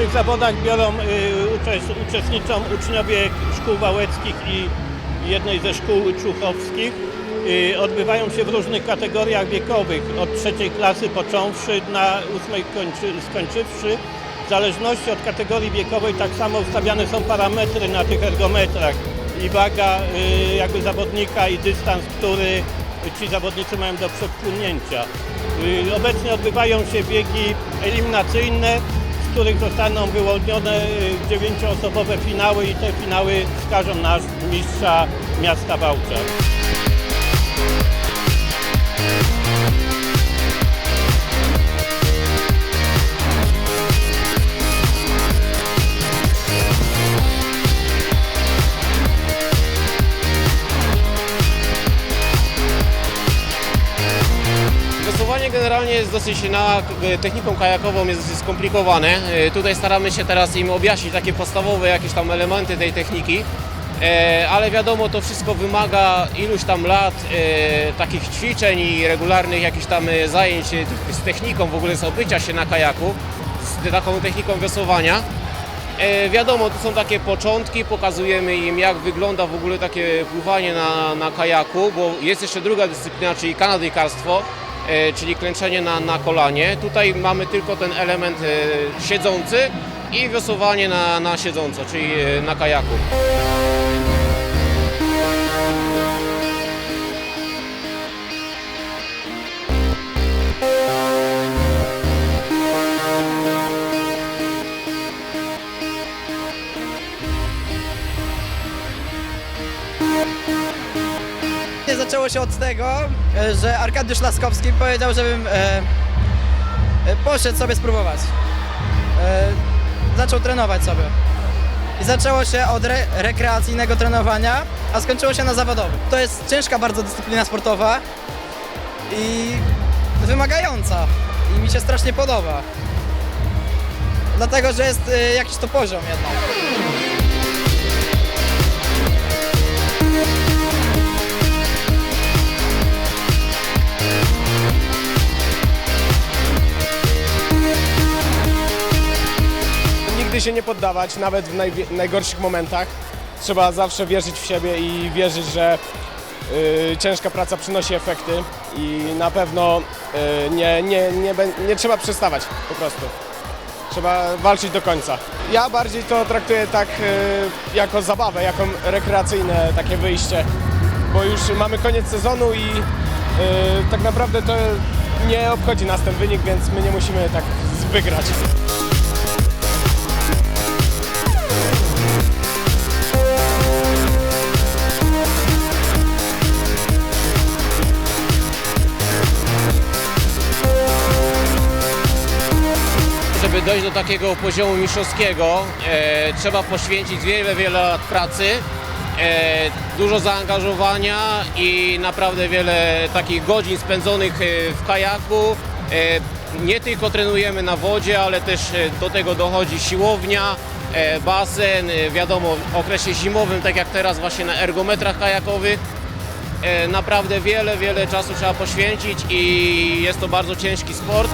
tych zawodach biorą, y, uczes- uczestniczą uczniowie szkół wałeckich i jednej ze szkół czuchowskich. Y, Odbywają się w różnych kategoriach wiekowych, od trzeciej klasy począwszy na ósmej kończy, skończywszy. W zależności od kategorii wiekowej tak samo ustawiane są parametry na tych ergometrach i waga y, jakby zawodnika i dystans, który ci zawodnicy mają do przepłynięcia. Obecnie odbywają się biegi eliminacyjne, których zostaną wyłonione y, dziewięcioosobowe finały i te finały wskażą nasz mistrza miasta Wałcza. Generalnie jest dosyć na techniką kajakową jest dosyć skomplikowane. E, Tutaj staramy się teraz im objaśnić takie podstawowe jakieś tam elementy tej techniki. E, Ale wiadomo, to wszystko wymaga iluś tam lat e, takich ćwiczeń i regularnych jakichś tam e, zajęć e, z techniką w ogóle z obycia się na kajaku, z taką techniką wesowania. E, wiadomo, to są takie początki, pokazujemy im jak wygląda w ogóle takie pływanie na, na kajaku, bo jest jeszcze druga dyscyplina, czyli kanadyjkarstwo, e, czyli klęczenie na, na kolanie. Tutaj mamy tylko ten element e, siedzący i wiosłowanie na, na siedząco, czyli e, na kajaku. Zaczęło się od tego, e, że Arkadiusz Laskowski powiedział, żebym e, e, poszedł sobie spróbować. E, zaczął trenować sobie. I zaczęło się od re, rekreacyjnego trenowania, a skończyło się na zawodowym. To jest ciężka bardzo dyscyplina sportowa i wymagająca. I mi się strasznie podoba. Dlatego, że jest e, jakiś to poziom jednak. Się nie poddawać, nawet w najwie- najgorszych momentach. Trzeba zawsze wierzyć w siebie i wierzyć, że y, ciężka praca przynosi efekty i na pewno y, nie, nie, nie, nie trzeba przestawać po prostu. Trzeba walczyć do końca. Ja bardziej to traktuję tak y, jako zabawę, jako rekreacyjne takie wyjście, bo już mamy koniec sezonu i tak naprawdę to nie obchodzi nas ten wynik, więc my nie musimy tak wygrać. Żeby dojść do takiego poziomu mistrzowskiego, e, trzeba poświęcić wiele, wiele lat pracy, e, dużo zaangażowania i naprawdę wiele takich godzin spędzonych e, w kajaku. E, nie tylko trenujemy na wodzie, ale też e, do tego dochodzi siłownia, e, basen, e, wiadomo w okresie zimowym, tak jak teraz właśnie na ergometrach kajakowych. E, Naprawdę wiele, wiele czasu trzeba poświęcić i jest to bardzo ciężki sport.